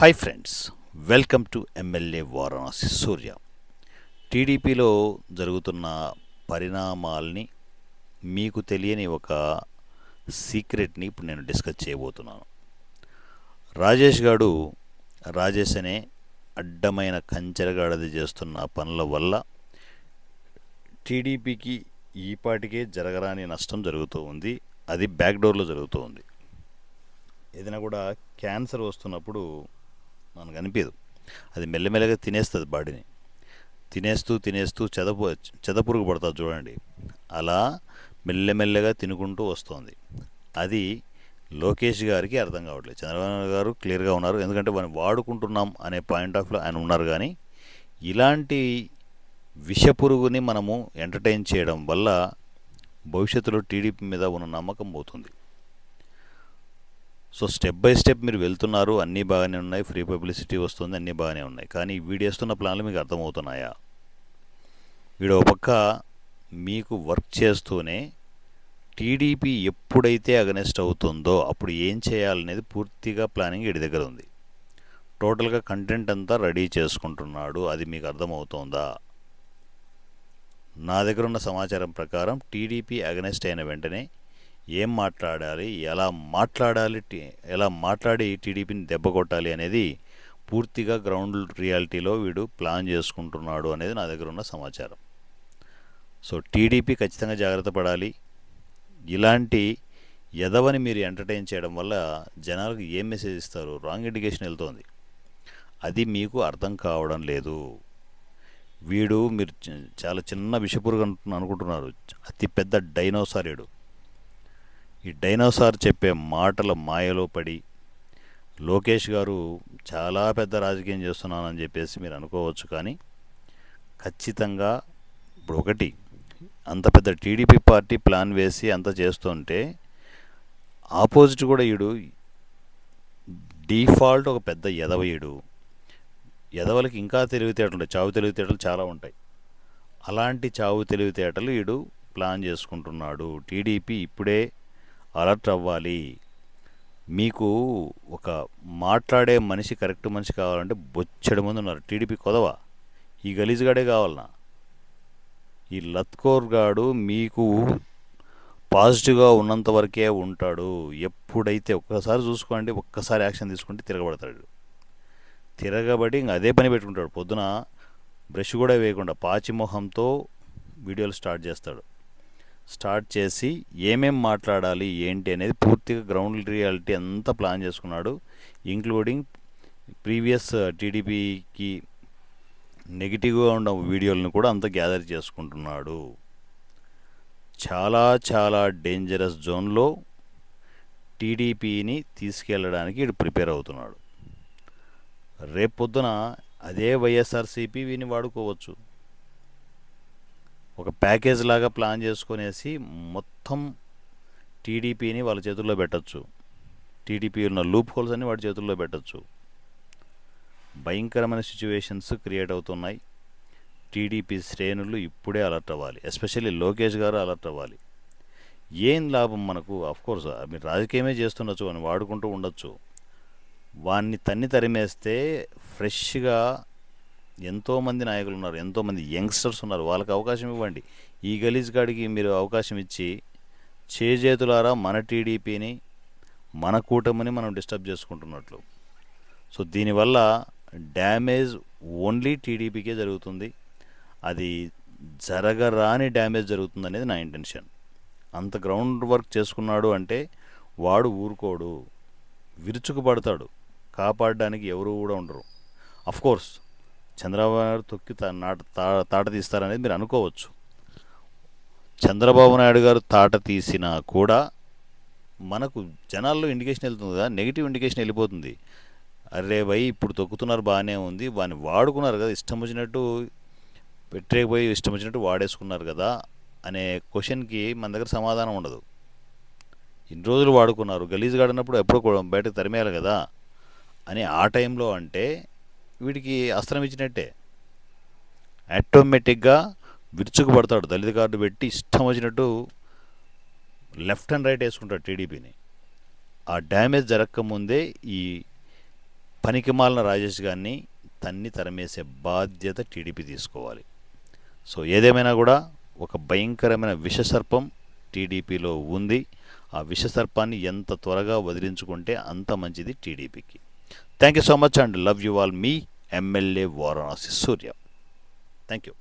Hi friends welcome to MLA Varanasi Surya టీడీపీలో జరుగుతున్న పరిణామాల్ని మీకు తెలియని ఒక సీక్రెట్ని ఇప్పుడు నేను డిస్కస్ చేయబోతున్నాను. రాజేష్ గాడు రాజేష్ అనే అడ్డమైన కంచెరగాడది చేస్తున్న పనుల వల్ల టీడీపీకి ఈపాటికే జరగరాని నష్టం జరుగుతూ ఉంది. అది బ్యాక్డోర్లో జరుగుతూ ఉంది. ఏదైనా కూడా క్యాన్సర్ వస్తున్నప్పుడు మనకు అనిపించదు అది మెల్లమెల్లగా తినేస్తుంది బాడీని. తినేస్తూ తినేస్తూ చెదపు చెదపురుగు పడుతుంది చూడండి. అలా మెల్లమెల్లగా తినుకుంటూ వస్తుంది. అది లోకేష్ గారికి అర్థం కావట్లేదు. చంద్రబాబు గారు క్లియర్గా ఉన్నారు. ఎందుకంటే మనం వాడుకుంటున్నాం అనే పాయింట్ ఆఫ్లో ఆయన ఉన్నారు కానీ ఇలాంటి విషపురుగుని మనము ఎంటర్టైన్ చేయడం వల్ల భవిష్యత్తులో టీడీపీ మీద ఉన్న నమ్మకం పోతుంది. సో స్టెప్ బై స్టెప్ మీరు వెళ్తున్నారు అన్నీ బాగానే ఉన్నాయి ఫ్రీ పబ్లిసిటీ వస్తుంది అన్నీ బాగానే ఉన్నాయి. కానీ వీడేస్తున్న ప్లాన్లు మీకు అర్థమవుతున్నాయా? వీడు ఒక పక్క మీకు వర్క్ చేస్తూనే టీడీపీ ఎప్పుడైతే అగనెస్ట్ అవుతుందో అప్పుడు ఏం చేయాలనేది పూర్తిగా ప్లానింగ్ వీడి దగ్గర ఉంది. టోటల్గా కంటెంట్ అంతా రెడీ చేసుకుంటున్నాడు అది మీకు అర్థమవుతోందా? నా దగ్గర ఉన్న సమాచారం ప్రకారం టీడీపీ అగనెస్ట్ అయిన వెంటనే ఏం మాట్లాడాలి ఎలా మాట్లాడాలి ఎలా మాట్లాడి టీడీపీని దెబ్బ కొట్టాలి అనేది పూర్తిగా గ్రౌండ్ రియాలిటీలో వీడు ప్లాన్ చేసుకుంటున్నాడు అనేది నా దగ్గర ఉన్న సమాచారం. సో టీడీపీ ఖచ్చితంగా జాగ్రత్త పడాలి. ఇలాంటి ఎదవని మీరు ఎంటర్టైన్ చేయడం వల్ల జనాలకు ఏం మెసేజ్ ఇస్తారు? రాంగ్ ఇండికేషన్ వెళ్తోంది. అది మీకు అర్థం కావడం లేదు. వీడు మీరు చాలా చిన్న విషపురుగు అనుకుంటున్నారు. అతిపెద్ద డైనోసార్ వీడు ఈ డైనోసార్ చెప్పే మాటల మాయలో పడి లోకేష్ గారు చాలా పెద్ద రాజకీయం చేస్తున్నానని చెప్పేసి మీరు అనుకోవచ్చు కానీ ఖచ్చితంగా ఇప్పుడు ఒకటి అంత పెద్ద టీడీపీ పార్టీ ప్లాన్ వేసి అంత చేస్తుంటే ఆపోజిట్ కూడా ఈడు డిఫాల్ట్ ఒక పెద్ద ఎదవయుడు ఎదవలకి ఇంకా తెలివితేటలు ఉంటాయి. చావు తెలివితేటలు చాలా ఉంటాయి. అలాంటి చావు తెలివితేటలు వీడు ప్లాన్ చేసుకుంటున్నాడు. టీడీపీ ఇప్పుడే అలర్ట్ అవ్వాలి. మీకు ఒక మాట్లాడే మనిషి కరెక్ట్ మనిషి కావాలంటే బొచ్చడి మంది ఉన్నారు. టీడీపీ కొదవ. ఈ గలీజ్గాడే కావాలన్నా ఈ లత్కోర్ గాడు మీకు పాజిటివ్గా ఉన్నంత వరకే ఉంటాడు. ఎప్పుడైతే ఒక్కసారి చూసుకోండి ఒక్కసారి యాక్షన్ తీసుకుంటే తిరగబడతాడు. తిరగబడి ఇంక అదే పని పెట్టుకుంటాడు. పొద్దున బ్రష్ కూడా వేయకుండా పాచిమొహంతో వీడియోలు స్టార్ట్ చేస్తాడు. స్టార్ట్ చేసి ఏమేం మాట్లాడాలి ఏంటి అనేది పూర్తిగా గ్రౌండ్ రియాలిటీ అంతా ప్లాన్ చేసుకున్నాడు. ఇంక్లూడింగ్ ప్రీవియస్ టీడీపీకి నెగిటివ్గా ఉన్న వీడియోలను కూడా అంతా గ్యాదర్ చేసుకుంటున్నాడు. చాలా చాలా డేంజరస్ జోన్లో టీడీపీని తీసుకెళ్ళడానికి ఇటు ప్రిపేర్ అవుతున్నాడు. రేపొద్దున అదే వైఎస్ఆర్సీపీ వీని వాడుకోవచ్చు. ఒక ప్యాకేజ్ లాగా ప్లాన్ చేసుకునేసి మొత్తం టీడీపీని వాళ్ళ చేతుల్లో పెట్టచ్చు. టీడీపీ ఉన్న లూప్ హోల్స్ అన్ని వాడి చేతుల్లో పెట్టచ్చు. భయంకరమైన సిచ్యువేషన్స్ క్రియేట్ అవుతున్నాయి. టీడీపీ శ్రేణులు ఇప్పుడే అలర్ట్ అవ్వాలి. ఎస్పెషల్లీ లోకేష్ గారు అలర్ట్ అవ్వాలి. ఏం లాభం మనకు? కోర్స్ మీరు రాజకీయమే చేస్తుండొచ్చు అని వాడుకుంటూ ఉండొచ్చు. వాన్ని తన్ని తరిమేస్తే ఫ్రెష్గా ఎంతోమంది నాయకులు ఉన్నారు ఎంతోమంది యంగ్స్టర్స్ ఉన్నారు. వాళ్ళకి అవకాశం ఇవ్వండి. ఈ గలీజ్ గాడికి మీరు అవకాశం ఇచ్చి చేజేతులారా మన టీడీపీని మన కూటమిని మనం డిస్టర్బ్ చేసుకుంటున్నట్లు. సో దీనివల్ల డ్యామేజ్ ఓన్లీ టీడీపీకే జరుగుతుంది. అది జరగరాని డ్యామేజ్ జరుగుతుంది అనేది నా ఇంటెన్షన్. అంత గ్రౌండ్ వర్క్ చేసుకున్నాడు అంటే వాడు ఊరుకోడు విరుచుకుపడతాడు. కాపాడడానికి ఎవరు కూడా ఉండరు. అఫ్కోర్స్ చంద్రబాబు నాయుడు తొక్కి తా- నాట తా- తాట తీస్తారనేది మీరు అనుకోవచ్చు. చంద్రబాబు నాయుడు గారు తాట తీసినా కూడా మనకు జనాల్లో ఇండికేషన్ వెళ్తుంది కదా నెగిటివ్ ఇండికేషన్ వెళ్ళిపోతుంది. అరే భయ్ ఇప్పుడు తొక్కుతున్నారు బాగానే ఉంది వాని వాడుకున్నారు కదా ఇష్టం వచ్చినట్టు పెట్టేపోయి ఇష్టం వచ్చినట్టు వాడేసుకున్నారు కదా అనే క్వశ్చన్కి మన దగ్గర సమాధానం ఉండదు. ఇన్ని రోజులు వాడుకున్నారు గలీజ్ గాడినప్పుడు ఎప్పుడో బయటకు తరిమేయాలి కదా అని ఆ టైంలో అంటే వీడికి అస్త్రం ఇచ్చినట్టే. ఆటోమేటిక్గా విరుచుకుపడతాడు. దళిత కార్డు పెట్టి ఇష్టం వచ్చినట్టు లెఫ్ట్ అండ్ రైట్ వేసుకుంటాడు టీడీపీని ఆ డ్యామేజ్ జరగకముందే ఈ పనికిమాలిన రాజేష్ గారిని తన్ని తరమేసే బాధ్యత టీడీపీ తీసుకోవాలి. సో ఏదేమైనా కూడా ఒక భయంకరమైన విషసర్పం టీడీపీలో ఉంది. ఆ విషసర్పాన్ని ఎంత త్వరగా వదిలించుకుంటే అంత మంచిది టీడీపీకి thank you so much and love you all me MLA Varanasi Surya thank you